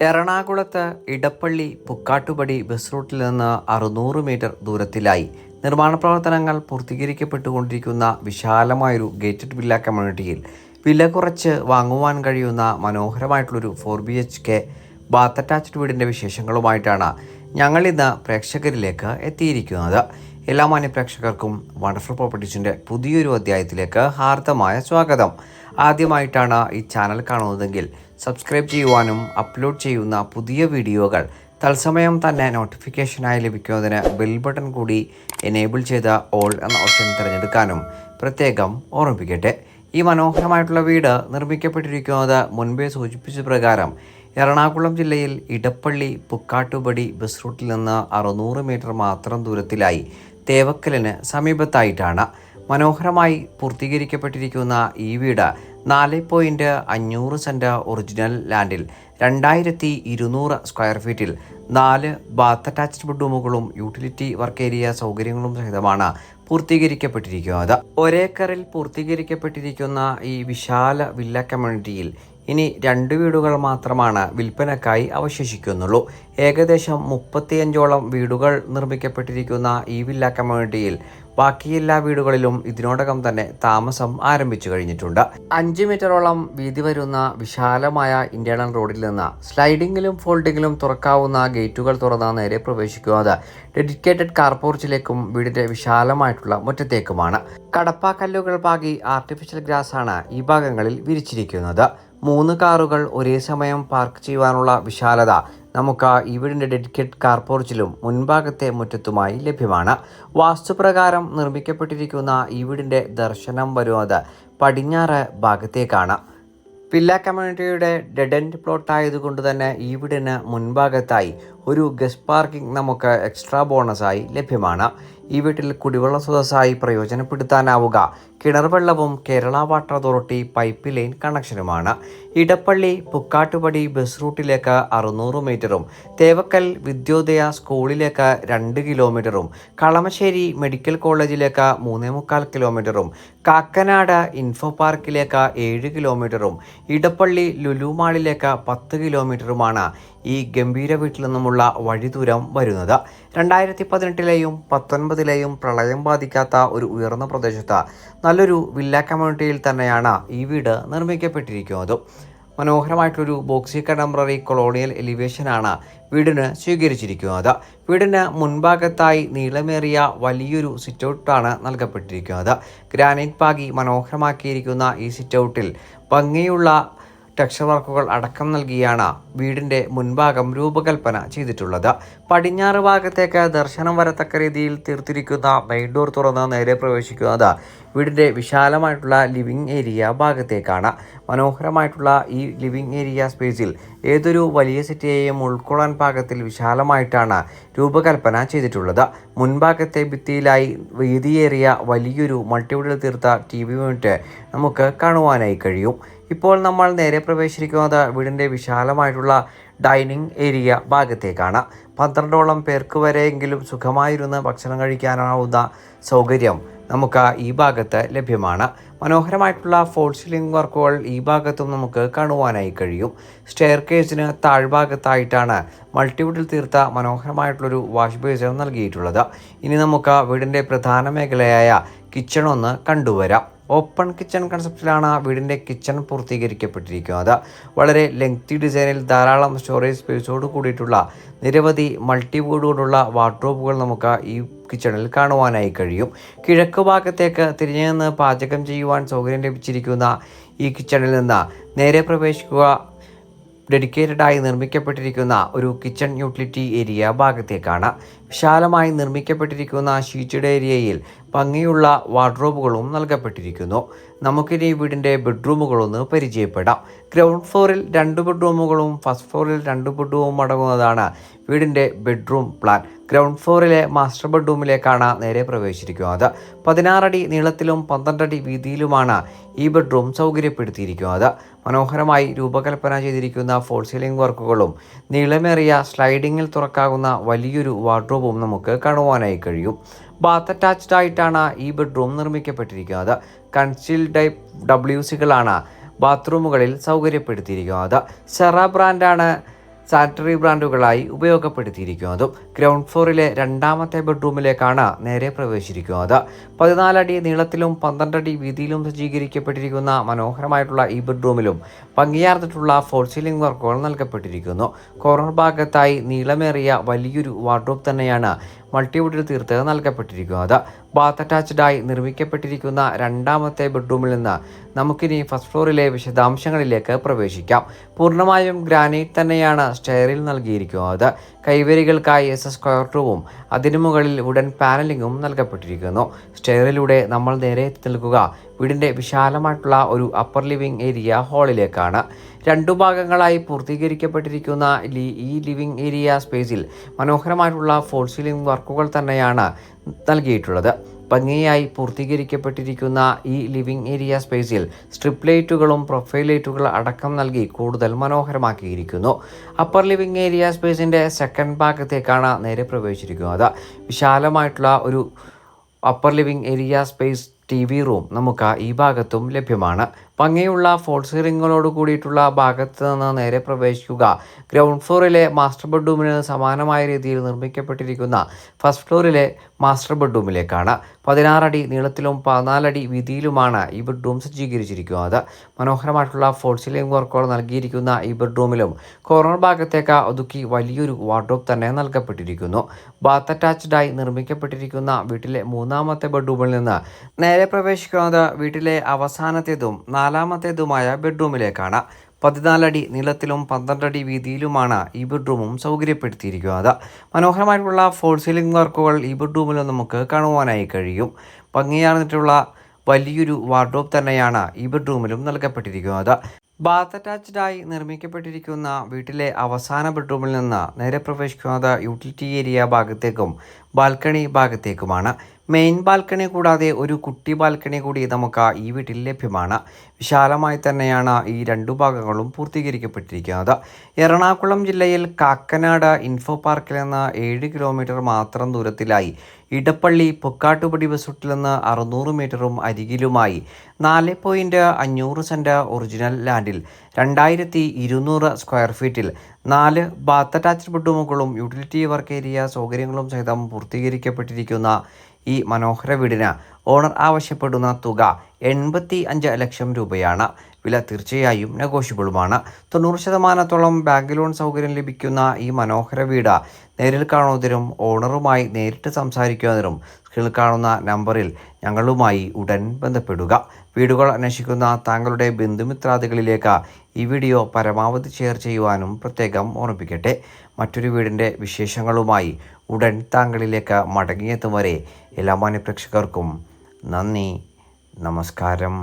എറണാകുളത്ത് ഇടപ്പള്ളി പുക്കാട്ടുപടി ബസ് റൂട്ടിൽ നിന്ന് അറുന്നൂറ് മീറ്റർ ദൂരത്തിലായി. നിർമ്മാണ പ്രവർത്തനങ്ങൾ പൂർത്തീകരിക്കപ്പെട്ടുകൊണ്ടിരിക്കുന്ന വിശാലമായൊരു ഗേറ്റഡ് വില്ല കമ്മ്യൂണിറ്റിയിൽ വില കുറച്ച് വാങ്ങുവാൻ കഴിയുന്ന മനോഹരമായിട്ടുള്ളൊരു four B H K bath attached വീടിന്റെ വിശേഷങ്ങളുമായിട്ടാണ് ഞങ്ങൾ ഇന്ന് പ്രേക്ഷകരിലേക്ക് എത്തിയിരിക്കുന്നത്. എല്ലാ മാന്യപ്രേക്ഷകർക്കും വണ്ടർഫുൾ പ്രോപ്പർട്ടീസിന്റെ പുതിയൊരു അധ്യായത്തിലേക്ക് ഹാർദമായ സ്വാഗതം. ആദ്യമായിട്ടാണ് ഈ ചാനൽ കാണുന്നതെങ്കിൽ സബ്സ്ക്രൈബ് ചെയ്യുവാനും അപ്ലോഡ് ചെയ്യുന്ന പുതിയ വീഡിയോകൾ തത്സമയം തന്നെ നോട്ടിഫിക്കേഷനായി ലഭിക്കുന്നതിന് ബെൽ ബട്ടൺ കൂടി എനേബിൾ ചെയ്ത ഓൾ എന്ന ഓപ്ഷൻ തിരഞ്ഞെടുക്കാനും പ്രത്യേകം ഓർമ്മിപ്പിക്കട്ടെ. ഈ മനോഹരമായിട്ടുള്ള വീട് നിർമ്മിക്കപ്പെട്ടിരിക്കുന്നത് മുൻപേ സൂചിപ്പിച്ച പ്രകാരം എറണാകുളം ജില്ലയിൽ ഇടപ്പള്ളി പുക്കാട്ടുപടി ബസ് റൂട്ടിൽ നിന്ന് അറുന്നൂറ് മീറ്റർ മാത്രം ദൂരത്തിലായി തേവക്കലിന് സമീപത്തായിട്ടാണ് മനോഹരമായി പൂർത്തീകരിക്കപ്പെട്ടിരിക്കുന്ന ഈ വീട് നാല് പോയിന്റ് അഞ്ഞൂറ് സെന്റ് ഒറിജിനൽ ലാൻഡിൽ രണ്ടായിരത്തി ഇരുന്നൂറ് സ്ക്വയർ ഫീറ്റിൽ നാല് ബാത്ത് അറ്റാച്ച്ഡ് ബെഡ്റൂമുകളും യൂട്ടിലിറ്റി വർക്ക് ഏരിയ സൗകര്യങ്ങളും സഹിതമാണ് പൂർത്തീകരിക്കപ്പെട്ടിരിക്കുന്നത്. ഒരേക്കറിൽ പൂർത്തീകരിക്കപ്പെട്ടിരിക്കുന്ന ഈ വിശാല വില്ല കമ്മ്യൂണിറ്റിയിൽ ഇനി രണ്ട് വീടുകൾ മാത്രമാണ് വിൽപ്പനക്കായി അവശേഷിക്കുന്നുള്ളൂ. ഏകദേശം മുപ്പത്തിയഞ്ചോളം വീടുകൾ നിർമ്മിക്കപ്പെട്ടിരിക്കുന്ന ഈ വില്ല കമ്മ്യൂണിറ്റിയിൽ ബാക്കി എല്ലാ വീടുകളിലും ഇതിനോടകം തന്നെ താമസം ആരംഭിച്ചു കഴിഞ്ഞിട്ടുണ്ട്. അഞ്ച് മീറ്ററോളം വീതി വരുന്ന വിശാലമായ ഇന്റേണൽ റോഡിൽ നിന്ന് സ്ലൈഡിങ്ങിലും ഫോൾഡിങ്ങിലും തുറക്കാവുന്ന ഗേറ്റുകൾ തുറന്ന നേരെ പ്രവേശിക്കുന്നത്. ഡെഡിക്കേറ്റഡ് കാർ പോർച്ചിലേക്കും വീടിന്റെ വിശാലമായിട്ടുള്ള മുറ്റത്തേക്കുമാണ്. കടപ്പാക്കല്ലുകൾ പാകി ആർട്ടിഫിഷ്യൽ ഗ്രാസ് ആണ് ഈ ഭാഗങ്ങളിൽ വിരിച്ചിരിക്കുന്നത്. മൂന്ന് കാറുകൾ ഒരേ സമയം പാർക്ക് ചെയ്യുവാനുള്ള വിശാലത നമുക്ക് ഈ വീടിന്റെ ഡെഡിക്കേറ്റ് കാർ പോർച്ചിലും മുൻഭാഗത്തെ മുറ്റത്തുമായി ലഭ്യമാണ്. വാസ്തുപ്രകാരം നിർമ്മിക്കപ്പെട്ടിരിക്കുന്ന ഈ ദർശനം വരുന്നത് പടിഞ്ഞാറ് ഭാഗത്തേക്കാണ്. വില്ല കമ്മ്യൂണിറ്റിയുടെ ഡെഡ് എൻഡ് പ്ലോട്ട് ആയതുകൊണ്ട് തന്നെ ഈ വീടിന് മുൻഭാഗത്തായി ഒരു ഗസ്റ്റ് പാർക്കിംഗ് നമുക്ക് എക്സ്ട്രാ ബോണസായി ലഭ്യമാണ്. ഈ വീട്ടിൽ കുടിവെള്ള സ്രോതസ്സായി പ്രയോജനപ്പെടുത്താനാവുക. കിണർ വെള്ളവും Kerala water authority pipe line കണക്ഷനുമാണ് Edappally Pukkattupadi bus റൂട്ടിലേക്ക് അറുന്നൂറ് മീറ്ററും തേവക്കൽ വിദ്യോദയ സ്കൂളിലേക്ക് രണ്ട് കിലോമീറ്ററും കളമശ്ശേരി മെഡിക്കൽ കോളേജിലേക്ക് മൂന്നേ മുക്കാൽ കിലോമീറ്ററും കാക്കനാട് ഇൻഫോ പാർക്കിലേക്ക് ഏഴ് കിലോമീറ്ററും ഇടപ്പള്ളി ലുലു മാളിലേക്ക് പത്ത് കിലോമീറ്ററുമാണ് ഈ ഗംഭീര വീട്ടിൽ നിന്നുമുള്ള വഴിദൂരം വരുന്നത്. രണ്ടായിരത്തി പതിനെട്ടിലെയും പത്തൊൻപതിലെയും പ്രളയം ബാധിക്കാത്ത ഒരു ഉയർന്ന പ്രദേശത്ത് നല്ലൊരു വില്ല കമ്മ്യൂണിറ്റിയിൽ തന്നെയാണ് ഈ വീട് നിർമ്മിക്കപ്പെട്ടിരിക്കുന്നത്. മനോഹരമായിട്ടൊരു ബോക്സി കണ്ടംപററി കൊളോണിയൽ എലിവേഷനാണ് വീടിന് സ്വീകരിച്ചിരിക്കുന്നത്. വീടിന് മുൻഭാഗത്തായി നീളമേറിയ വലിയൊരു സിറ്റൗട്ടാണ് നൽകപ്പെട്ടിരിക്കുന്നത്. ഗ്രാനൈറ്റ് പാകി മനോഹരമാക്കിയിരിക്കുന്ന ഈ സിറ്റൗട്ടിൽ ഭംഗിയുള്ള ടെക്സ്ചർ അടക്കം നൽകിയാണ് വീടിന്റെ മുൻഭാഗം രൂപകൽപ്പന ചെയ്തിട്ടുള്ളത്. പടിഞ്ഞാറ് ഭാഗത്തേക്ക് ദർശനം വരത്തക്ക രീതിയിൽ തീർത്തിരിക്കുന്ന മെയിൻ ഡോർ തുറന്ന് നേരെ പ്രവേശിക്കുന്നത് വീടിന്റെ വിശാലമായിട്ടുള്ള ലിവിംഗ് ഏരിയ ഭാഗത്തേക്കാണ്. മനോഹരമായിട്ടുള്ള ഈ ലിവിംഗ് ഏരിയ സ്പേസിൽ ഏതൊരു വലിയ സിറ്റിയെയും ഉൾക്കൊള്ളാൻ പാകത്തിൽ വിശാലമായിട്ടാണ് രൂപകൽപ്പന ചെയ്തിട്ടുള്ളത്. മുൻഭാഗത്തെ ഭിത്തിയിലായി വീതിയേറിയ വലിയൊരു മൾട്ടിവിഡിൽ തീർത്ത ടി വി യൂണിറ്റ് നമുക്ക് കാണുവാനായി കഴിയും. ഇപ്പോൾ നമ്മൾ നേരെ പ്രവേശിക്കുന്നത് വീടിന്റെ വിശാലമായിട്ടുള്ള ഡൈനിങ് ഏരിയ ഭാഗത്തേക്കാണ്. പന്ത്രണ്ടോളം പേർക്ക് വരെയെങ്കിലും സുഖമായിരുന്ന് ഭക്ഷണം കഴിക്കാനാവുന്ന സൗകര്യം നമുക്ക് ഈ ഭാഗത്ത് ലഭ്യമാണ്. മനോഹരമായിട്ടുള്ള ഫോൾ സീലിംഗ് വർക്കുകൾ ഈ ഭാഗത്തും നമുക്ക് കാണുവാനായി കഴിയും. സ്റ്റെയർ കേസിന് താഴ്ഭാഗത്തായിട്ടാണ് മൾട്ടിവുഡിൽ തീർത്ത മനോഹരമായിട്ടുള്ളൊരു വാഷ് ബേസിനും നൽകിയിട്ടുള്ളത്. ഇനി നമുക്ക് വീടിന്റെ പ്രധാന മേഖലയായ കിച്ചൺ ഒന്ന് കണ്ടുവരാം. ഓപ്പൺ കിച്ചൺ കൺസെപ്റ്റിലാണ് ആ വീടിന്റെ കിച്ചൺ പൂർത്തീകരിക്കപ്പെട്ടിരിക്കുന്നത്. വളരെ ലെങ്തി ഡിസൈനിൽ ധാരാളം സ്റ്റോറേജ് സ്പേസോട് കൂടിയിട്ടുള്ള നിരവധി മൾട്ടി കൊണ്ടുള്ള വാർഡ്രോബുകൾ നമുക്ക് ഈ കിച്ചണിൽ കാണുവാനായി കഴിയും. കിഴക്ക് ഭാഗത്തേക്ക് തിരിഞ്ഞു നിന്ന് പാചകം ചെയ്യുവാൻ സൗകര്യം ലഭിച്ചിരിക്കുന്ന ഈ കിച്ചണിൽ നിന്ന് നേരെ പ്രവേശിക്കുക ഡെഡിക്കേറ്റഡായി നിർമ്മിക്കപ്പെട്ടിരിക്കുന്ന ഒരു കിച്ചൺ യൂട്ടിലിറ്റി ഏരിയ ഭാഗത്തേക്കാണ്. വിശാലമായി നിർമ്മിക്കപ്പെട്ടിരിക്കുന്ന ഷീറ്റഡ് ഏരിയയിൽ ഭംഗിയുള്ള വാർഡ്രോബുകളും നൽകപ്പെട്ടിരിക്കുന്നു. നമുക്കിനി വീടിന്റെ ബെഡ്റൂമുകളൊന്ന് പരിചയപ്പെടാം. ഗ്രൗണ്ട് ഫ്ലോറിൽ രണ്ട് ബെഡ്റൂമുകളും ഫസ്റ്റ് ഫ്ലോറിൽ രണ്ട് ബെഡ്റൂമും അടങ്ങുന്നതാണ് വീടിന്റെ ബെഡ്റൂം പ്ലാൻ ഗ്രൗണ്ട് ഫ്ലോറിലെ മാസ്റ്റർ ബെഡ്റൂമിലേക്കാണ് നേരെ പ്രവേശിച്ചിരിക്കുന്നത്. പതിനാറടി നീളത്തിലും പന്ത്രണ്ടടി വീതിയിലുമാണ് ഈ ബെഡ്റൂം സൗകര്യപ്പെടുത്തിയിരിക്കുന്നത്. മനോഹരമായി രൂപകൽപ്പന ചെയ്തിരിക്കുന്ന ഫോൾ സീലിംഗ് വർക്കുകളും നീളമേറിയ സ്ലൈഡിങ്ങിൽ തുറക്കാകുന്ന വലിയൊരു വാർഡ്രോബും നമുക്ക് കാണുവാനായി കഴിയും. ബാത്ത് അറ്റാച്ച്ഡ് ആയിട്ടാണ് ഈ ബെഡ്റൂം നിർമ്മിക്കപ്പെട്ടിരിക്കുന്നത്. കൺസീൽ ടൈപ്പ് ഡബ്ല്യു സികളാണ് ബാത്റൂമുകളിൽ സൗകര്യപ്പെടുത്തിയിരിക്കുന്നത്. സെറ ബ്രാൻഡാണ് സാനിറ്ററി ബ്രാൻഡുകളായി ഉപയോഗപ്പെടുത്തിയിരിക്കുന്നതും. ഗ്രൗണ്ട് ഫ്ലോറിലെ രണ്ടാമത്തെ ബെഡ്റൂമിലേക്കാണ് നേരെ പ്രവേശിച്ചിരിക്കുന്നത്. പതിനാലടി നീളത്തിലും പന്ത്രണ്ടടി വീതിയിലും സജ്ജീകരിക്കപ്പെട്ടിരിക്കുന്ന മനോഹരമായിട്ടുള്ള ഈ ബെഡ്റൂമിലും ഭംഗിയാർന്നിട്ടുള്ള ഫോൾ സീലിംഗ് വർക്കുകൾ നൽകപ്പെട്ടിരിക്കുന്നു. കോർണർ ഭാഗത്തായി നീളമേറിയ വലിയൊരു വാർഡ്രോബ് തന്നെയാണ് മൾട്ടിവുഡിൽ തീർത്ത് നൽകപ്പെട്ടിരിക്കുന്നത് ബാത്ത് അറ്റാച്ച്ഡായി നിർമ്മിക്കപ്പെട്ടിരിക്കുന്ന രണ്ടാമത്തെ ബെഡ്റൂമിൽ നിന്ന് നമുക്കിനി ഫസ്റ്റ് ഫ്ലോറിലെ വിശദാംശങ്ങളിലേക്ക് പ്രവേശിക്കാം. പൂർണമായും ഗ്രാനൈറ്റ് തന്നെയാണ് സ്റ്റെയറിൽ നൽകിയിരിക്കുന്നത്. കൈവരികൾക്കായി എസ് സ്ക്വയർ ടൂവും അതിനു മുകളിൽ വുഡൻ പാനലിങ്ങും നൽകപ്പെട്ടിരിക്കുന്നു. സ്റ്റെയറിലൂടെ നമ്മൾ നേരെ എത്തി നിൽക്കുക. വീടിന്റെ വിശാലമായിട്ടുള്ള ഒരു അപ്പർ ലിവിംഗ് ഏരിയ ഹാളിലേക്കാണ് രണ്ടു ഭാഗങ്ങളായി പൂർത്തീകരിക്കപ്പെട്ടിരിക്കുന്ന ഈ ലിവിംഗ് ഏരിയ സ്പേസിൽ മനോഹരമായിട്ടുള്ള ഫോൾ സീലിംഗ് വർക്കുകൾ തന്നെയാണ് നൽകിയിട്ടുള്ളത്. ഭംഗിയായി പൂർത്തീകരിക്കപ്പെട്ടിരിക്കുന്ന ഈ ലിവിംഗ് ഏരിയ സ്പേസിൽ സ്ട്രിപ്പ് ലൈറ്റുകളും പ്രൊഫൈൽ ലൈറ്റുകൾ അടക്കം നൽകി കൂടുതൽ മനോഹരമാക്കിയിരിക്കുന്നു. അപ്പർ ലിവിംഗ് ഏരിയ സ്പേസിന്റെ സെക്കൻഡ് ഭാഗത്തേക്കാണ് നേരെ പ്രവേശിച്ചിരിക്കുന്നത്. വിശാലമായിട്ടുള്ള ഒരു upper living area space T V room നമുക്ക് ഈ ഭാഗത്തും ലഭ്യമാണ്. ഭംഗിയുള്ള ഫോൾസ് സീലിങ്ങുകളോട് കൂടിയിട്ടുള്ള ഭാഗത്ത് നിന്ന് നേരെ പ്രവേശിക്കുക. ഗ്രൗണ്ട് ഫ്ലോറിലെ മാസ്റ്റർ ബെഡ്റൂമിന് സമാനമായ രീതിയിൽ നിർമ്മിക്കപ്പെട്ടിരിക്കുന്ന ഫസ്റ്റ് ഫ്ലോറിലെ മാസ്റ്റർ ബെഡ്റൂമിലേക്കാണ്. പതിനാറടി നീളത്തിലും പതിനാലടി വീതിയിലുമാണ് ഈ ബെഡ്റൂം സജ്ജീകരിച്ചിരിക്കുന്നത്. മനോഹരമായിട്ടുള്ള ഫോൾ സീലിംഗ് വർക്കുകൾ നൽകിയിരിക്കുന്ന ഈ ബെഡ്റൂമിലും കോർണർ ഭാഗത്തേക്ക് ഒതുക്കി വലിയൊരു വാർഡ്രോബ് തന്നെ നൽകപ്പെട്ടിരിക്കുന്നു. ബാത്ത് അറ്റാച്ച്ഡായി നിർമ്മിക്കപ്പെട്ടിരിക്കുന്ന വീട്ടിലെ മൂന്നാമത്തെ ബെഡ്റൂമിൽ നിന്ന് നേരെ പ്രവേശിക്കുന്നത് വീട്ടിലെ അവസാനത്തേതും നാലാമത്തേതുമായ ബെഡ്റൂമിലേക്കാണ്. പതിനാലടി നീളത്തിലും പന്ത്രണ്ടടി വീതിയിലുമാണ് ഈ ബെഡ്റൂമും സൗകര്യപ്പെടുത്തിയിരിക്കുന്നത്. മനോഹരമായിട്ടുള്ള ഫോൾ സീലിംഗ് വർക്കുകൾ ഈ ബെഡ്റൂമിൽ നമുക്ക് കാണുവാനായി കഴിയും. ഭംഗിയാർന്നിട്ടുള്ള വലിയൊരു വാർഡ്രോബ് തന്നെയാണ് ഈ ബെഡ്റൂമിലും നൽകപ്പെട്ടിരിക്കുന്നത്. ബാത്ത് അറ്റാച്ച്ഡായി നിർമ്മിക്കപ്പെട്ടിരിക്കുന്ന വീട്ടിലെ അവസാന ബെഡ്റൂമിൽ നിന്ന് നേരെ പ്രവേശിക്കുന്നത് യൂട്ടിലിറ്റി ഏരിയ ഭാഗത്തേക്കും ബാൽക്കണി ഭാഗത്തേക്കുമാണ്. മെയിൻ ബാൽക്കണി കൂടാതെ ഒരു കുട്ടി ബാൽക്കണി കൂടി നമുക്ക് ഈ വീട്ടിൽ ലഭ്യമാണ്. വിശാലമായി തന്നെയാണ് ഈ രണ്ടു ഭാഗങ്ങളും പൂർത്തീകരിക്കപ്പെട്ടിരിക്കുന്നത്. എറണാകുളം ജില്ലയിൽ കാക്കനാട് ഇൻഫോ പാർക്കിൽ നിന്ന് ഏഴ് കിലോമീറ്റർ മാത്രം ദൂരത്തിലായി. ഇടപ്പള്ളി പൊക്കാട്ടുപടി ബസ് റൂട്ടിൽ നിന്ന് അറുന്നൂറ് മീറ്ററും അരികിലുമായി. നാല് പോയിന്റ് അഞ്ഞൂറ് സെന്റ് ഒറിജിനൽ ലാൻഡിൽ രണ്ടായിരത്തി ഇരുന്നൂറ് സ്ക്വയർ ഫീറ്റിൽ നാല് ബാത്ത് അറ്റാച്ച്ഡ് ബെഡ്റൂമുകളും യൂട്ടിലിറ്റി വർക്ക് ഏരിയ സൗകര്യങ്ങളും സഹിതം പൂർത്തീകരിക്കപ്പെട്ടിരിക്കുന്ന ഈ മനോഹര വീടിന് ഓണർ ആവശ്യപ്പെടുന്ന തുക. എൺപത്തി അഞ്ച് ലക്ഷം രൂപയാണ്. വില തീർച്ചയായും നെഗോഷ്യബിളുമാണ്. തൊണ്ണൂറ് ശതമാനത്തോളം ബാങ്ക് ലോൺ സൗകര്യം ലഭിക്കുന്ന ഈ മനോഹര വീട് നേരിൽ കാണുന്നതിനും ഓണറുമായി നേരിട്ട് സംസാരിക്കുന്നതിനും സ്ക്രീനിൽ കാണുന്ന നമ്പറിൽ ഞങ്ങളുമായി ഉടൻ ബന്ധപ്പെടുക. വീടുകൾ അന്വേഷിക്കുന്ന താങ്കളുടെ ബന്ധുമിത്രാദികളിലേക്ക് ഈ വീഡിയോ പരമാവധി ഷെയർ ചെയ്യുവാനും പ്രത്യേകം ഓർമ്മിപ്പിക്കട്ടെ. മറ്റൊരു വീടിന്റെ വിശേഷങ്ങളുമായി ഉടൻ താങ്കളിലേക്ക് മടങ്ങിയെത്തും വരെ എല്ലാ മാന്യപ്രേക്ഷകർക്കും നന്ദി. നമസ്കാരം.